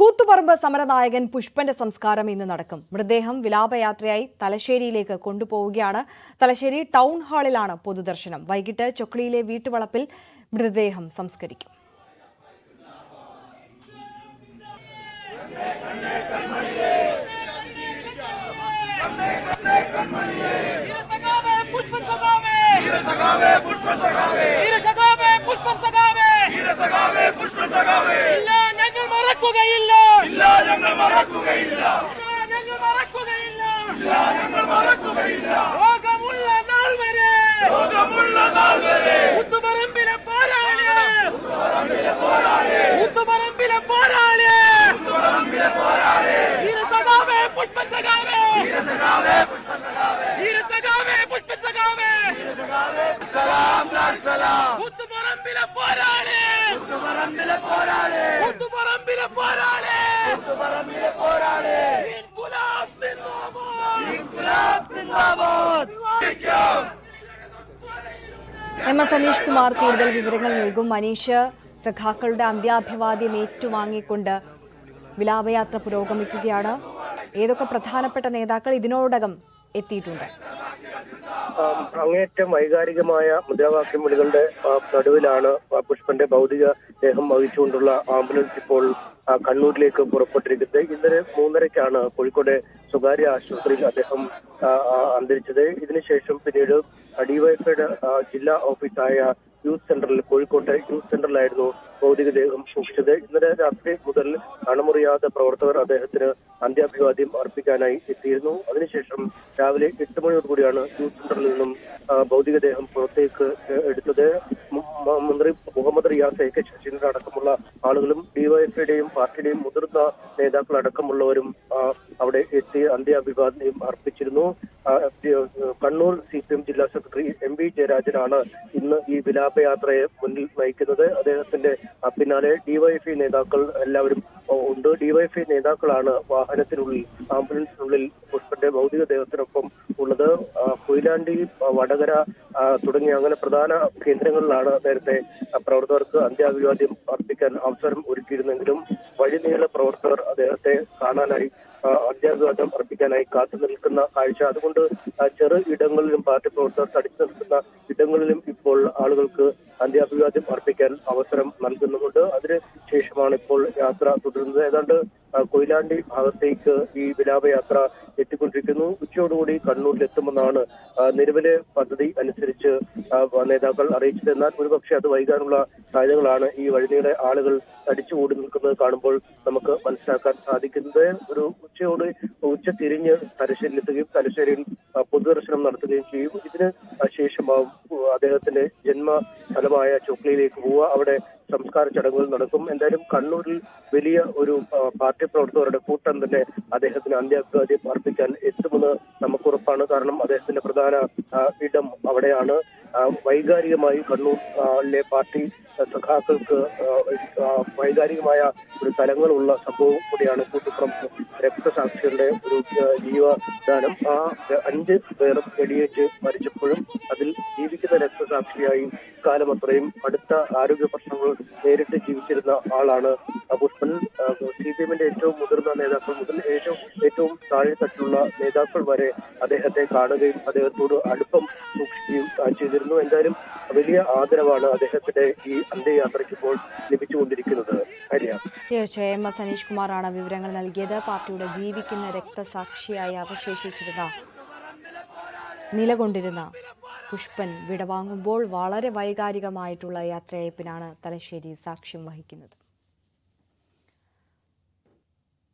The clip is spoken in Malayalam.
കൂത്തുപറമ്പ് സമരനായകൻ പുഷ്പന്റെ സംസ്കാരം ഇന്ന് നടക്കും. മൃതദേഹം വിലാപയാത്രയായി തലശ്ശേരിയിലേക്ക് കൊണ്ടുപോവുകയാണ്. തലശ്ശേരി ടൗൺ ഹാളിലാണ് പൊതുദർശനം. വൈകിട്ട് ചൊക്ലിയിലെ വീട്ടുവളപ്പിൽ മൃതദേഹം സംസ്കരിക്കും. സഖാവേ പുഷ്പൻ സഖാവേ. പുഷ്പം സഖാവേ. പുഷ്പം സഖാവേ സഖാവേ പുഷ്പൻ സഖാവേ ഇല്ല ഞങ്ങൾ മറക്കുകയില്ല. ഇല്ല ഞങ്ങൾ മറക്കുകയില്ല. ഞങ്ങൾ മറക്കുകയില്ല. ഇല്ല ഞങ്ങൾ മറക്കുകയില്ല. ലോകമുള്ള നാൾ വരെ. ലോകമുള്ള നാൾ വരെ. കുത്തുപറമ്പിലെ പോരാളി. കുത്തുപറമ്പിലെ പോരാളി. കുത്തുപറമ്പിലെ പോരാളി. കുത്തുപറമ്പിലെ പോരാളി. സഖാവേ പുഷ്പൻ സഖാവേ സഖാവേ ധീരസഖാവേ പുഷ്പസഖാവേ. സലാം സലാം. കുത്തുപറമ്പിലെ പോരാളി. എം എസ് അനീഷ് കുമാർ കൂടുതൽ വിവരങ്ങൾ നൽകും. മനീഷ് സഖാക്കളുടെ അന്ത്യാഭിവാദ്യം ഏറ്റുവാങ്ങിക്കൊണ്ട് വിലാപയാത്ര പുരോഗമിക്കുകയാണ്. ഏതൊക്കെ പ്രധാനപ്പെട്ട നേതാക്കൾ ഇതിനോടകം എത്തിയിട്ടുണ്ട്? അങ്ങേറ്റം വൈകാരികമായ മുദ്രാവാക്യം വിളികളുടെ നടുവിലാണ് പുഷ്പന്റെ ഭൗതിക ദേഹം വഹിച്ചുകൊണ്ടുള്ള ആംബുലൻസ് ഇപ്പോൾ കണ്ണൂരിലേക്ക് പുറപ്പെട്ടിരിക്കുന്നത്. ഇന്നലെ മൂന്നരയ്ക്കാണ് കോഴിക്കോട് സ്വകാര്യ ആശുപത്രിയിൽ അദ്ദേഹം അന്തരിച്ചത്. ഇതിനുശേഷം പിന്നീട് ഡിവൈഎഫ്ഐയുടെ ജില്ലാ ഓഫീസായ യൂത്ത് സെന്ററിൽ കോഴിക്കോട്ടെ യൂത്ത് സെന്ററിലായിരുന്നു ഭൗതികദേഹം സൂക്ഷിച്ചത്. ഇന്നലെ രാത്രി മുതൽ അണമുറിയാത്ത പ്രവർത്തകർ അദ്ദേഹത്തിന് അന്ത്യാഭിവാദ്യം അർപ്പിക്കാനായി എത്തിയിരുന്നു. അതിനുശേഷം രാവിലെ എട്ട് മണിയോടുകൂടിയാണ് യൂത്ത് സെന്ററിൽ നിന്നും ഭൗതികദേഹം പുറത്തേക്ക് എടുത്തത്. മന്ത്രി മുഹമ്മദ് റിയാസ് എ കെ ശശീന്ദ്രൻ അടക്കമുള്ള ആളുകളും ഡിവൈഎഫ്ഐയുടെയും പാർട്ടിയുടെയും മുതിർന്ന നേതാക്കളടക്കമുള്ളവരും അവിടെ എത്തി അന്ത്യാഭിവാദ്യം അർപ്പിച്ചിരുന്നു. കണ്ണൂർ സി പി എം ജില്ലാ സെക്രട്ടറി എം വി ജയരാജനാണ് ഇന്ന് ഈ വിലാപയാത്രയെ മുന്നിൽ നയിക്കുന്നത്. അദ്ദേഹത്തിന്റെ പിന്നാലെ ഡിവൈഎഫ്ഐ നേതാക്കൾ എല്ലാവരും ഉണ്ട്. ഡിവൈഎഫ്ഐ നേതാക്കളാണ് വാഹനത്തിനുള്ളിൽ ആംബുലൻസിനുള്ളിൽ പുഷ്പന്റെ ഭൗതികദേഹത്തിനൊപ്പം ഉള്ളത്. കൊയിലാണ്ടി വടകര തുടങ്ങിയ അങ്ങനെ പ്രധാന കേന്ദ്രങ്ങളിലാണ് നേരത്തെ പ്രവർത്തകർക്ക് അന്ത്യാഭിവാദ്യം അർപ്പിക്കാൻ അവസരം ഒരുക്കിയിരുന്നെങ്കിലും വഴിനീള പ്രവർത്തകർ അദ്ദേഹത്തെ കാണാനായി അന്ത്യാഭിവാദ്യം അർപ്പിക്കാനായി കാത്തു നിൽക്കുന്ന കാഴ്ച അതുകൊണ്ട് ആ, ചെറു ഇടങ്ങളിലും പാർട്ടി പ്രവർത്തകർ തടിച്ചു നിൽക്കുന്ന ഇടങ്ങളിലും ഇപ്പോൾ ആളുകൾക്ക് അന്ത്യാഭിവാദ്യം അർപ്പിക്കാൻ അവസരം നൽകുന്നുമുണ്ട്. അതിന് ശേഷമാണ് ഇപ്പോൾ യാത്ര തുടരുന്നത്. ഏതാണ്ട് കൊയിലാണ്ടി ഭാഗത്തേക്ക് ഈ വിലാപയാത്ര എത്തിക്കൊണ്ടിരിക്കുന്നു. ഉച്ചയോടുകൂടി കണ്ണൂരിലെത്തുമെന്നാണ് നിലവിലെ പദ്ധതി അനുസരിച്ച് നേതാക്കൾ അറിയിച്ചത്. എന്നാൽ ഒരുപക്ഷെ അത് വൈകാനുള്ള സാധ്യതകളാണ് ഈ വഴിനീളെ ആളുകൾ തടിച്ചുകൂടി നിൽക്കുന്നത് കാണുമ്പോൾ നമുക്ക് മനസ്സിലാക്കാൻ സാധിക്കുന്നത്. ഒരു ഉച്ചയോട് ഉച്ച തിരിഞ്ഞ് തലശ്ശേരിയിലെത്തുകയും തലശ്ശേരിയിൽ പൊതുദർശനം നടത്തുകയും ചെയ്യും. ഇതിന് ശേഷമാവും അദ്ദേഹത്തിന്റെ ജന്മ സ്ഥലമായ ചൊക്ലിയിലേക്ക് പോവുക. അവിടെ സംസ്കാര ചടങ്ങുകൾ നടക്കും. എന്തായാലും കണ്ണൂരിൽ വലിയ ഒരു പാർട്ടി പ്രവർത്തകരുടെ കൂട്ടം തന്നെ അദ്ദേഹത്തിന് അന്ത്യാഭിവാദ്യം അർപ്പിക്കാൻ എത്തുമെന്ന് നമുക്ക് ഉറപ്പാണ് കാരണം അദ്ദേഹത്തിന്റെ പ്രധാന ഇടം അവിടെയാണ്. വൈകാരികമായി കണ്ണൂരിലെ പാർട്ടി സഖാക്കൾക്ക് വൈകാരികമായ ഒരു തലങ്ങളുള്ള സംഭവം കൂടിയാണ് കൂത്തുപുറം രക്തസാക്ഷികളുടെ ഒരു ജീവദാനം. ആ അഞ്ച് പേർ വെടിയേറ്റ് മരിച്ചപ്പോഴും അതിൽ ജീവിക്കുന്ന രക്തസാക്ഷിയായി കാലം അത്രയും അടുത്ത ആരോഗ്യ പ്രശ്നങ്ങൾ നേരിട്ട് ജീവിച്ചിരുന്ന ആളാണ് പുഷ്പൻ സി പി എമ്മിന്റെ ഏറ്റവും മുതിർന്ന നേതാക്കൾ മുതൽ ഏറ്റവും ഏറ്റവും താഴെത്തട്ടിലുള്ള നേതാക്കൾ വരെ അദ്ദേഹത്തെ കാണുകയും അദ്ദേഹത്തോട് അടുപ്പം സൂക്ഷിക്കുകയും ചെയ്തിരുന്നു. എന്തായാലും വലിയ ആദരവാണ് അദ്ദേഹത്തിന്റെ ഈ അന്ത്യയാത്രയ്ക്ക് ഇപ്പോൾ ലഭിച്ചുകൊണ്ടിരിക്കുന്നത്. ഹരിയ തീർച്ചയായും എം എസ് അനീഷ് കുമാറാണ് വിവരങ്ങൾ നൽകിയത്. പാർട്ടിയുടെ ജീവിക്കുന്ന രക്തസാക്ഷിയായി അവശേഷിച്ചിരുന്ന നിലകൊണ്ടിരുന്ന പുഷ്പൻ വിടവാങ്ങുമ്പോൾ വളരെ വൈകാരികമായിട്ടുള്ള യാത്രയയപ്പിനാണ് തലശ്ശേരി സാക്ഷ്യം വഹിക്കുന്നത്.